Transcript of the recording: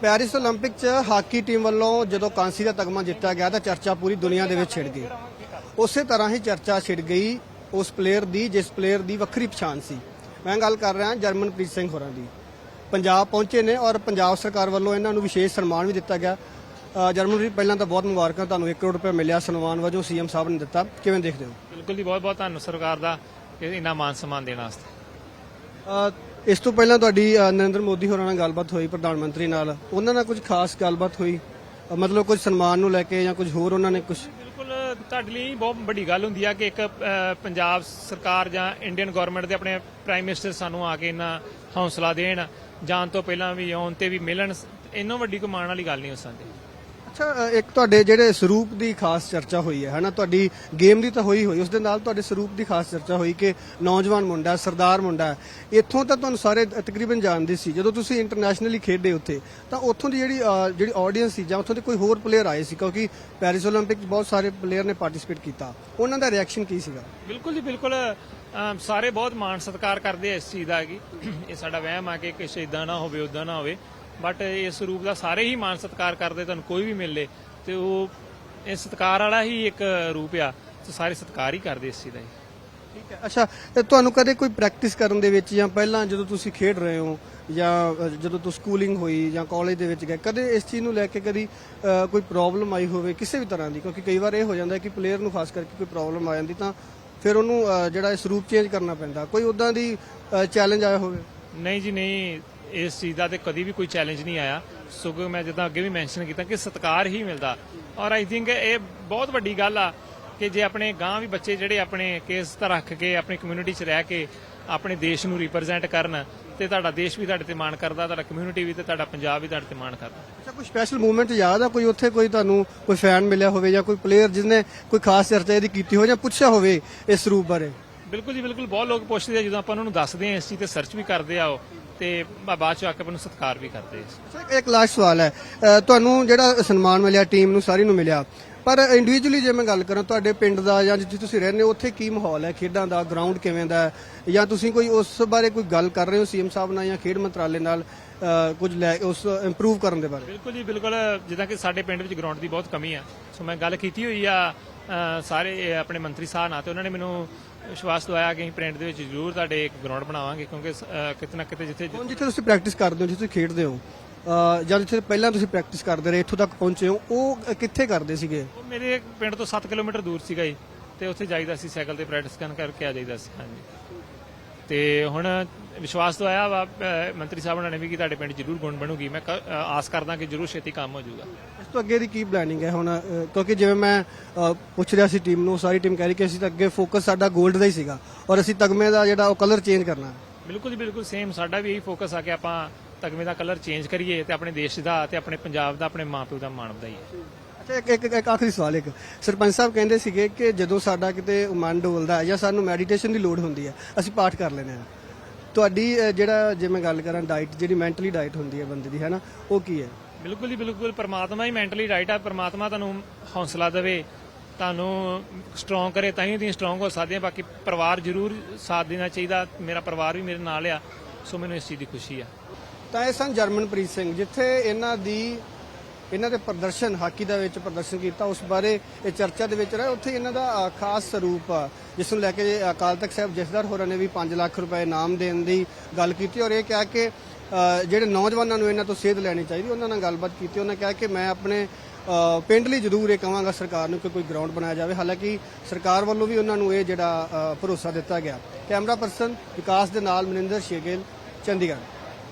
Paris 올림픽 'ਚ hockey team ਵੱਲੋਂ ਜਦੋਂ ਕਾਂਸੀ ਦਾ ਤਗਮਾ ਜਿੱਤਿਆ ਗਿਆ ਤਾਂ ਚਰਚਾ ਪੂਰੀ ਦੁਨੀਆ ਦੇ ਵਿੱਚ ਛਿੜ ਗਈ ਉਸੇ ਤਰ੍ਹਾਂ ਹੀ ਚਰਚਾ ਛਿੜ ਗਈ ਉਸ ਪਲੇਅਰ ਦੀ ਜਿਸ ਪਲੇਅਰ ਦੀ ਵੱਖਰੀ ਪਛਾਣ ਸੀ ਮੈਂ ਗੱਲ ਕਰ ਰਿਹਾ ਜਰਮਨਪ੍ਰੀਤ ਸਿੰਘ ਹੋਰਾਂ ਦੀ ਪੰਜਾਬ ਪਹੁੰਚੇ ਨੇ ਔਰ ਪੰਜਾਬ ਸਰਕਾਰ ਵੱਲੋਂ ਇਹਨਾਂ ਨੂੰ ਵਿਸ਼ੇਸ਼ ਸਨਮਾਨ ਵੀ ਦਿੱਤਾ ਗਿਆ ਅ, ਜਰਮਨਪ੍ਰੀਤ ਪਹਿਲਾਂ ਤਾਂ ਬਹੁਤ ਮੁਬਾਰਕਾਂ ਤੁਹਾਨੂੰ 1 ਕਰੋੜ ਰੁਪਏ ਮਿਲਿਆ ਸਨਮਾਨ ਵਜੋਂ ਸੀਐਮ ਸਾਹਿਬ ਨੇ ਦਿੱਤਾ ਕਿਵੇਂ ਦੇਖਦੇ ਹੋ ਬਿਲਕੁਲ ਜੀ ਬਹੁਤ ਬਹੁਤ ਧੰਨਵਾਦ ਸਰਕਾਰ ਦਾ ਇਹ ਇੰਨਾ ਮਾਨ ਸਨਮਾਨ ਦੇਣ ਵਾਸਤੇ ਅ, ਇਸ ਤੋਂ ਪਹਿਲਾਂ ਤੁਹਾਡੀ ਅ, ਨਰਿੰਦਰ ਮੋਦੀ ਹੋਰਾਂ ਨਾਲ ਗੱਲਬਾਤ ਹੋਈ ਪ੍ਰਧਾਨ ਮੰਤਰੀ ਨਾਲ। ਉਹਨਾਂ ਨਾਲ ਕੁਝ ਖਾਸ ਗੱਲਬਾਤ ਹੋਈ? ਅ, ਮਤਲਬ ਕੁਝ ਸਨਮਾਨ ਨੂੰ ਲੈ ਕੇ ਜਾਂ ਕੁਝ ਹੋਰ ਉਹਨਾਂ ਨੇ ਕੁਝ ਬਿਲਕੁਲ ਤੁਹਾਡੇ ਲਈ ਬਹੁਤ ਵੱਡੀ ਗੱਲ ਹੁੰਦੀ ਆ ਕਿ ਇੱਕ ਅ, ਪੰਜਾਬ ਸਰਕਾਰ ਜਾਂ ਇੰਡੀਅਨ ਗਵਰਨਮੈਂਟ ਦੇ ਆਪਣੇ ਪ੍ਰਾਈਮ ਮਿਨਿਸਟਰ ਸਾਨੂੰ ਆ ਕੇ ਇੰਨਾ ਹੌਸਲਾ ਦੇਣ ਜਾਣ ਤੋਂ ਪਹਿਲਾਂ ਵੀ ਆਉਣ ਤੇ ਵੀ ਮਿਲਣ ਇੰਨੋ ਵੱਡੀ ਕੋਈ ਮਾਣ ਵਾਲੀ ਗੱਲ ਨਹੀਂ ਹੋ ਸਕਦੀ ਅੱਛਾ ਇੱਕ ਤੁਹਾਡੇ ਜਿਹੜੇ ਸਰੂਪ ਦੀ ਖਾਸ ਚਰਚਾ ਹੋਈ ਹੈ, ਹਨਾ? ਤੁਹਾਡੀ ਗੇਮ ਦੀ ਤਾਂ ਹੋਈ ਹੋਈ, ਉਸ ਦੇ ਨਾਲ ਤੁਹਾਡੇ ਸਰੂਪ ਦੀ ਖਾਸ ਚਰਚਾ ਹੋਈ ਕਿ ਨੌਜਵਾਨ ਮੁੰਡਾ, ਸਰਦਾਰ ਮੁੰਡਾ, ਇੱਥੋਂ ਤਾਂ ਤੁਹਾਨੂੰ ਸਾਰੇ ਤਕਰੀਬਨ ਜਾਣਦੇ ਸੀ। ਜਦੋਂ ਤੁਸੀਂ ਇੰਟਰਨੈਸ਼ਨਲੀ ਖੇਡੇ ਉੱਥੇ, ਤਾਂ ਉੱਥੋਂ ਦੀ ਜਿਹੜੀ ਜਿਹੜੀ ਆਡੀਅנס ਸੀ ਜਾਂ ਉੱਥੋਂ ਦੇ ਕੋਈ ਹੋਰ ਪਲੇਅਰ ਆਏ ਸੀ? ਕਿਉਂਕਿ ਪੈਰਿਸ 올림픽 'ਚ ਬਹੁਤ ਸਾਰੇ ਪਲੇਅਰ ਨੇ ਪਾਰਟਿਸਿਪੇਟ ਕੀਤਾ। ਉਹਨਾਂ ਦਾ ਰਿਐਕਸ਼ਨ ਕੀ ਸੀਗਾ? ਬਿਲਕੁਲ ਜੀ, ਬਿਲਕੁਲ ਸਾਰੇ ਬਹੁਤ ਮਾਣ ਸਤਿਕਾਰ ਕਰਦੇ ਇਸ ਚੀਜ਼ ਦਾ ਕਿ ਇਹ ਸਾਡਾ ਵਹਿਮ ਆ ਕਿ ਕਿਸੇ ਇਦਾਂ ਨਾ ਹੋਵੇ ਉਦਾਂ ਨਾ ਹੋਵੇ। ਬਟ ਇਸ ਰੂਪ ਦਾ ਸਾਰੇ ਹੀ ਮਾਣ ਸਤਿਕਾਰ ਕਰਦੇ ਤੁਹਾਨੂੰ ਕੋਈ ਵੀ ਮਿਲੇ ਤੇ ਉਹ ਇਹ ਸਤਿਕਾਰ ਵਾਲਾ ਹੀ ਇੱਕ ਰੂਪ ਆ ਤੇ ਸਾਰੇ ਸਤਿਕਾਰ ਹੀ ਕਰਦੇ ਇਸ ਚੀਜ਼ ਦਾ ਠੀਕ ਹੈ। ਅੱਛਾ ਤੇ ਤੁਹਾਨੂੰ ਕਦੇ ਕੋਈ ਪ੍ਰੈਕਟਿਸ ਕਰਨ ਦੇ ਵਿੱਚ ਜਾਂ ਪਹਿਲਾਂ ਜਦੋਂ ਤੁਸੀਂ ਖੇਡ ਰਹੇ ਹੋ ਜਾਂ ਜਦੋਂ ਤੁਸੀਂ ਸਕੂਲਿੰਗ ਹੋਈ ਜਾਂ ਕਾਲਜ ਦੇ ਵਿੱਚ ਗਏ ਕਦੇ ਇਸ ਚੀਜ਼ ਨੂੰ ਲੈ ਕੇ ਕਦੀ ਕੋਈ ਪ੍ਰੋਬਲਮ ਆਈ ਹੋਵੇ ਕਿਸੇ ਵੀ ਤਰ੍ਹਾਂ ਦੀ? ਕਿਉਂਕਿ ਕਈ ਵਾਰ ਇਹ ਹੋ ਜਾਂਦਾ ਕਿ ਪਲੇਅਰ ਨੂੰ ਖਾਸ ਕਰਕੇ ਕੋਈ ਪ੍ਰੋਬਲਮ ਆ ਜਾਂਦੀ ਤਾਂ ਫਿਰ ਉਹਨੂੰ ਜਿਹੜਾ ਇਸ ਰੂਪ ਚੇਂਜ ਕਰਨਾ ਪੈਂਦਾ। ਕੋਈ ਉਦਾਂ ਦੀ ਚੈਲੰਜ ਆਇਆ ਹੋਵੇ? ਨਹੀਂ ਜੀ ਨਹੀਂ। ਇਸ ਚੀਜ਼ ਦਾ ਤੇ ਕਦੀ ਵੀ ਕੋਈ ਚੈਲੰਜ ਨਹੀਂ ਆਇਆ। ਸਗੋਂ ਮੈਂ ਜਿੱਦਾਂ ਅੱਗੇ ਵੀ ਮੈਂਸ਼ਨ ਕੀਤਾ ਕਿ ਸਤਿਕਾਰ ਹੀ ਮਿਲਦਾ। ਔਰ ਆਈ ਥਿੰਕ ਇਹ ਬਹੁਤ ਵੱਡੀ ਗੱਲ ਆ ਕਿ ਜੇ ਆਪਣੇ ਗਾਂ ਵੀ ਬੱਚੇ ਜਿਹੜੇ ਆਪਣੇ ਕੇਸ ਤਾਂ ਰੱਖ ਕੇ ਆਪਣੀ ਕਮਿਊਨਿਟੀ 'ਚ ਰਹਿ ਕੇ ਆਪਣੇ ਦੇਸ਼ ਨੂੰ ਰਿਪਰੈਜ਼ੈਂਟ ਕਰਨ ਤੇ ਤੁਹਾਡਾ ਦੇਸ਼ ਵੀ ਤੁਹਾਡੇ ਤੇ ਮਾਣ ਕਰਦਾ ਤੁਹਾਡਾ ਕਮਿਊਨਿਟੀ ਵੀ ਤੇ ਤੁਹਾਡਾ ਪੰਜਾਬ ਵੀ ਤੁਹਾਡੇ ਤੇ ਮਾਣ ਕਰਦਾ। ਅੱਛਾ ਕੋਈ ਸਪੈਸ਼ਲ ਮੂਵਮੈਂਟ ਯਾਦ ਆ? ਕੋਈ ਉੱਥੇ ਕੋਈ ਤੁਹਾਨੂੰ ਕੋਈ ਫੈਨ ਮਿਲਿਆ ਹੋਵੇ ਜਾਂ ਕੋਈ ਪਲੇਅਰ ਜਿਸਨੇ ਕੋਈ ਖਾਸ ਚਰਚਾ ਇਹਦੀ ਕੀਤੀ ਹੋਵੇ ਜਾਂ ਪੁੱਛਿਆ ਹੋਵੇ ਇਸ ਰੂਪ ਬਾਰੇ? ਬਿਲਕੁਲ ਜੀ ਬਿਲਕੁਲ। ਬਹੁਤ ਲੋਕ ਪੁੱਛਦੇ ਆ ਜਦੋਂ ਆਪਾਂ ਉਹਨਾਂ ਨੂੰ ਦੱਸਦੇ ਆ ਇਸ ਚੀਜ਼ ਤੇ ਸਰਚ ਵੀ ਕਰਦੇ ਆ ਉਹ ਤੇ ਬਾਅਦ ਚ ਆ ਕੇ ਨੂੰ ਸਤਿਕਾਰ ਵੀ ਕਰਦੇ ਅੱਛਾ, ਇੱਕ ਲਾਸਟ ਸਵਾਲ ਹੈ। ਤੁਹਾਨੂੰ ਜਿਹੜਾ ਸਨਮਾਨ ਮਿਲਿਆ ਟੀਮ ਨੂੰ ਸਾਰੀ ਨੂੰ ਮਿਲਿਆ ਪਰ ਇੰਡੀਵਿਜੂਅਲੀ ਜੇ ਮੈਂ ਗੱਲ ਕਰਾਂ ਤੁਹਾਡੇ ਪਿੰਡ ਦਾ ਜਾਂ ਜਿੱਥੇ ਤੁਸੀਂ ਰਹਿੰਦੇ ਹੋ ਉੱਥੇ ਕੀ ਮਾਹੌਲ ਹੈ? ਖੇਡਾਂ ਦਾ ਗਰਾਊਂਡ ਕਿਵੇਂ ਦਾ ਹੈ? ਜਾਂ ਤੁਸੀਂ ਕੋਈ ਉਸ ਬਾਰੇ ਕੋਈ ਗੱਲ ਕਰ ਰਹੇ ਹੋ ਸੀਐਮ ਸਾਹਿਬ ਨਾਲ ਜਾਂ ਖੇਡ ਮੰਤਰਾਲੇ ਨਾਲ ਕੁਝ ਲੈ ਉਸ ਇੰਪਰੂਵ ਕਰਨ ਦੇ ਬਾਰੇ? ਬਿਲਕੁਲ ਜੀ ਬਿਲਕੁਲ। ਜਿੱਦਾਂ ਕਿ ਸਾਡੇ ਪਿੰਡ ਵਿੱਚ ਗਰਾਊਂਡ ਦੀ ਬਹੁਤ ਕਮੀ ਆ ਸੋ ਮੈਂ ਗੱਲ ਕੀਤੀ ਹੋਈ ਆ ਸਾਰੇ ਆਪਣੇ ਮੰਤਰੀ ਸਾਹਿਬ ਨਾਲ ਤੇ ਉਹਨਾਂ ਨੇ ਮੈਨੂੰ ਵਿਸ਼ਵਾਸ ਦਵਾਇਆ ਕਿ ਅਸੀਂ ਪਿੰਡ ਦੇ ਵਿੱਚ ਜ਼ਰੂਰ ਤੁਹਾਡੇ ਇੱਕ ਗਰਾਊਂਡ ਬਣਾਵਾਂਗੇ ਕਿਉਂਕਿ ਕਿਤੇ ਨਾ ਕਿਤੇ ਜਿੱਥੇ ਹੁਣ ਜਿੱਥੇ ਤੁਸੀਂ ਪ੍ਰੈਕਟਿਸ ਕਰਦੇ ਹੋ ਜਿੱਥੇ ਤੁਸੀਂ ਖੇਡਦੇ ਹੋ ਜਾਂ ਜਿੱਥੇ ਪਹਿਲਾਂ ਤੁਸੀਂ ਪ੍ਰੈਕਟਿਸ ਕਰਦੇ ਰਹੇ ਇੱਥੋਂ ਤੱਕ ਪਹੁੰਚੇ ਹੋ ਉਹ ਕਿੱਥੇ ਕਰਦੇ ਸੀਗੇ? ਉਹ ਮੇਰੇ ਪਿੰਡ ਤੋਂ 7 ਕਿਲੋਮੀਟਰ ਦੂਰ ਸੀਗਾ ਜੀ ਤੇ ਉੱਥੇ ਜਾਈਦਾ ਸੀ ਸਾਈਕਲ ਤੇ ਪ੍ਰੈਕਟਿਸ ਕਰਨ ਕਰਕੇ ਆ ਜਾਈਦਾ ਸੀ ਹਾਂਜੀ। ਤੇ ਹੁਣ ਵਿਸ਼ਵਾਸ ਦਵਾਇਆ ਵਾ ਅ, ਮੰਤਰੀ ਸਾਹਿਬ ਨੇ ਵੀ ਕਿ ਤੁਹਾਡੇ ਪਿੰਡ ਜ਼ਰੂਰ ਗੁਣ ਬਣੂਗੀ। ਮੈਂ ਕ- ਅ, ਆਸ ਕਰਦਾ ਕਿ ਜ਼ਰੂਰ ਛੇਤੀ ਕੰਮ ਹੋ ਜਾਊਗਾ। ਇਸ ਤੋਂ ਅੱਗੇ ਦੀ ਕੀ ਪਲੈਨਿੰਗ ਹੈ ਹੁਣ? ਅ, ਕਿਉਂਕਿ ਜਿਵੇਂ ਮੈਂ ਅ, ਪੁੱਛ ਰਿਹਾ ਸੀ ਟੀਮ ਨੂੰ ਸਾਰੀ ਟੀਮ ਕਹਿ ਰਹੀ ਕਿ ਅਸੀਂ ਤਾਂ ਅੱਗੇ ਫੋਕਸ ਸਾਡਾ 골ਡ ਦਾ ਹੀ ਸੀਗਾ ਔਰ ਅਸੀਂ ਤਗਮੇ ਦਾ ਜਿਹੜਾ ਉਹ ਕਲਰ ਚੇਂਜ ਕਰਨਾ ਹੈ। ਬਿਲਕੁਲ ਜੀ ਬਿਲਕੁਲ ਸੇਮ ਸਾਡਾ ਵੀ ਇਹੀ ਫੋਕਸ ਆ ਕਿ ਆਪਾਂ ਤਗਮੇ ਦਾ ਕਲਰ ਚੇਂਜ ਕਰੀਏ ਤੇ ਆਪਣੇ ਦੇਸ਼ ਦਾ ਤੇ ਆਪਣੇ ਪੰਜਾਬ ਦਾ ਆਪਣੇ ਮਾਪਿਓ ਦਾ ਮਾਣ ਵਧਾਈਏ। ਅੱਛਾ ਇੱਕ ਇੱਕ ਇੱਕ ਆਖਰੀ ਸਵਾਲ ਇੱਕ। ਸਰਪੰਚ ਸਾਹਿਬ ਕਹਿੰਦੇ ਸੀਗੇ ਕਿ ਜਦੋਂ ਸਾਡਾ ਕਿਤੇ ਮਨ ਡੋਲਦਾ ਹੈ ਜਾਂ ਸਾਨੂੰ ਮੈਡੀਟੇਸ਼ਨ ਦੀ ਲੋੜ ਹੁੰਦੀ ਹੈ ਅਸੀਂ ਪਾਠ ਕਰ ਲੈਂਦੇ ਹਾਂ। ਤੁਹਾਡੀ ਅ, ਜਿਹੜਾ ਜੇ ਮੈਂ ਗੱਲ ਕਰਾਂ ਡਾਈਟ ਜਿਹੜੀ ਮੈਂਟਲੀ ਡਾਈਟ ਹੁੰਦੀ ਹੈ ਬੰਦੇ ਦੀ ਹੈ ਨਾ ਉਹ ਕੀ ਹੈ? ਬਿਲਕੁਲ ਜੀ ਬਿਲਕੁਲ। ਪਰਮਾਤਮਾ ਹੀ ਮੈਂਟਲੀ ਰਾਈਟ ਆ। ਪਰਮਾਤਮਾ ਤੁਹਾਨੂੰ ਹੌਸਲਾ ਦੇਵੇ ਤੁਹਾਨੂੰ ਸਟਰੋਂਗ ਕਰੇ ਤਾਂ ਹੀ ਤੁਸੀਂ ਸਟਰੋਂਗ ਹੋ ਸਕਦੇ ਆ। ਬਾਕੀ ਪਰਿਵਾਰ ਜ਼ਰੂਰ ਸਾਥ ਦੇਣਾ ਚਾਹੀਦਾ। ਮੇਰਾ ਪਰਿਵਾਰ ਵੀ ਮੇਰੇ ਨਾਲ ਆ ਸੋ ਮੈਨੂੰ ਇਸ ਚੀਜ਼ ਦੀ ਖੁਸ਼ੀ ਆ। ਤਾਂ ਇਹ ਸਨ ਜਰਮਨਪ੍ਰੀਤ ਸਿੰਘ ਜਿੱਥੇ ਇਹਨਾਂ ਦੀ ਇਹਨਾਂ ਦੇ ਪ੍ਰਦਰਸ਼ਨ ਹਾਕੀ ਦਾ ਵਿੱਚ ਪ੍ਰਦਰਸ਼ਨ ਕੀਤਾ ਉਸ ਬਾਰੇ ਇਹ ਚਰਚਾ ਦੇ ਵਿੱਚ ਰਿਹਾ। ਉੱਥੇ ਇਹਨਾਂ ਦਾ ਖਾਸ ਸਰੂਪ ਆ, ਜਿਸ ਨੂੰ ਲੈ ਕੇ ਅਕਾਲ ਤਖਤ ਸਾਹਿਬ ਜਸਦਾਰ ਹੋਰਾਂ ਨੇ ਵੀ 5 ਲੱਖ ਰੁਪਏ ਇਨਾਮ ਦੇਣ ਦੀ ਗੱਲ ਕੀਤੀ ਔਰ ਇਹ ਕਿਹਾ ਕਿ ਜਿਹੜੇ ਨੌਜਵਾਨਾਂ ਨੂੰ ਇਹਨਾਂ ਤੋਂ ਸੇਧ ਲੈਣੀ ਚਾਹੀਦੀ ਉਹਨਾਂ ਨਾਲ ਗੱਲਬਾਤ ਕੀਤੀ। ਉਹਨਾਂ ਕਿਹਾ ਕਿ ਮੈਂ ਆਪਣੇ ਪਿੰਡ ਲਈ ਜ਼ਰੂਰ ਇਹ ਕਹਾਂਗਾ ਸਰਕਾਰ ਨੂੰ ਕਿ ਕੋਈ ਗਰਾਊਂਡ ਬਣਾਇਆ ਜਾਵੇ। ਹਾਲਾਂਕਿ ਸਰਕਾਰ ਵੱਲੋਂ ਵੀ ਉਹਨਾਂ ਨੂੰ ਇਹ ਜਿਹੜਾ ਭਰੋਸਾ ਦਿੱਤਾ ਗਿਆ। ਕੈਮਰਾ ਪਰਸਨ ਵਿਕਾਸ ਦੇ ਨਾਲ ਮਨਿੰਦਰ ਸ਼ੇਗੇਲ ਚੰਡੀਗੜ੍ਹ।